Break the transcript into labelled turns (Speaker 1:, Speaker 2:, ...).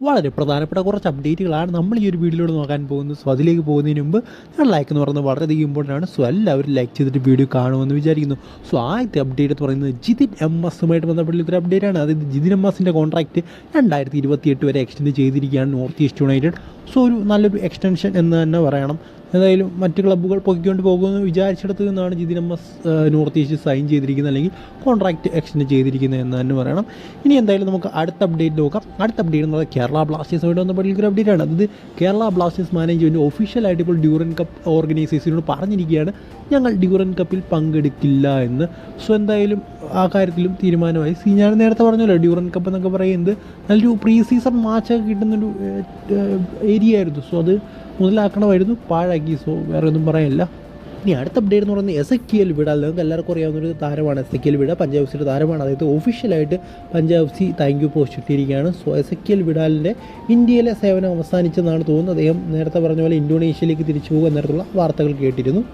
Speaker 1: വളരെ പ്രധാനപ്പെട്ട കുറച്ച് അപ്ഡേറ്റുകളാണ് നമ്മൾ ഈ ഒരു വീഡിയോയിലൂടെ നോക്കാൻ പോകുന്നത്. സോ അതിലേക്ക് പോകുന്നതിന് മുമ്പ് ഞാൻ ലൈക്ക് എന്ന് പറയുന്നത് വളരെയധികം ഇമ്പോർട്ടന്റ് ആണ്. സോ എല്ലാവരും ലൈക്ക് ചെയ്തിട്ട് വീഡിയോ കാണുമെന്ന് വിചാരിക്കുന്നു. സോ ആദ്യത്തെ അപ്ഡേറ്റ് എന്ന് പറയുന്നത് ജിതിൻ എം എസുമായിട്ട് ബന്ധപ്പെട്ടുള്ള ഒരു അപ്ഡേറ്റ് ആണ്. അതായത് ജിതിൻ എം എസിന്റെ കോൺട്രാക്റ്റ് രണ്ടായിരത്തി ഇരുപത്തി എട്ട് വരെ എക്സ്റ്റെൻഡ് ചെയ്തിരിക്കുകയാണ് നോർത്ത് ഈസ്റ്റ് യുണൈറ്റഡ് സോ ഒരു നല്ലൊരു എക്സ്റ്റൻഷൻ എന്ന് തന്നെ പറയണം. എന്തായാലും മറ്റ് ക്ലബ്ബുകൾ പൊക്കിക്കൊണ്ട് പോകുമെന്ന് വിചാരിച്ചിടത്ത് നിന്നാണ് Jithin M S North East sign ചെയ്തിരിക്കുന്നത് അല്ലെങ്കിൽ കോൺട്രാക്റ്റ് എക്സ്റ്റെൻഡ് ചെയ്തിരിക്കുന്നത് എന്ന് തന്നെ പറയണം. ഇനി എന്തായാലും നമുക്ക് അടുത്ത അപ്ഡേറ്റ് നോക്കാം. അടുത്ത അപ്ഡേറ്റ് എന്ന് പറയുന്നത് കേരള ബ്ലാസ്റ്റേഴ്സുമായിട്ട് ബന്ധപ്പെട്ടുള്ള ഒരു അപ്ഡേറ്റ് ആണ്. അത് കേരള ബ്ലാസ്റ്റേഴ്സ് മാനേജ്മെന്റ് ഒഫീഷ്യലായിട്ട് ഇപ്പോൾ ഡ്യൂറൻ കപ്പ് ഓർഗനൈസേഷനോട് പറഞ്ഞിരിക്കുകയാണ് ഞങ്ങൾ ഡ്യൂറൻ കപ്പിൽ പങ്കെടുക്കില്ല എന്ന്. സോ എന്തായാലും ആ കാര്യത്തിലും തീരുമാനമായി. സി ഞാൻ നേരത്തെ പറഞ്ഞല്ലോ ഡ്യൂറൻ കപ്പ് എന്നൊക്കെ പറയുന്നത് നല്ലൊരു പ്രീ സീസൺ മാച്ചൊക്കെ കിട്ടുന്നൊരു ഏരിയ ആയിരുന്നു സോ അത് മുതലാക്കണമായിരുന്നു. പാഴാക്കി. സോ വേറെ ഒന്നും പറയാനില്ല. ഇനി അടുത്ത അപ്ഡേറ്റ് എന്ന് പറയുന്നത് എസ് എ വിടാൽ നിങ്ങൾക്ക് എല്ലാവർക്കും അറിയാവുന്ന ഒരു താരമാണ് എസ് എ വിട. പഞ്ചാബ് സിയുടെ താരമാണ്. അതായത് ഒഫീഷ്യലായിട്ട് Punjab C thank you post ഇട്ടിരിക്കുകയാണ്. സോ എസ് എ വിടാലിന്റെ ഇന്ത്യയിലെ സേവനം അവസാനിച്ചെന്നാണ് തോന്നുന്നത്. അദ്ദേഹം നേരത്തെ പറഞ്ഞ പോലെ ഇന്തോനേഷ്യയിലേക്ക് തിരിച്ചു പോകുക നേരത്തുള്ള വാർത്തകൾ കേട്ടിരുന്നു.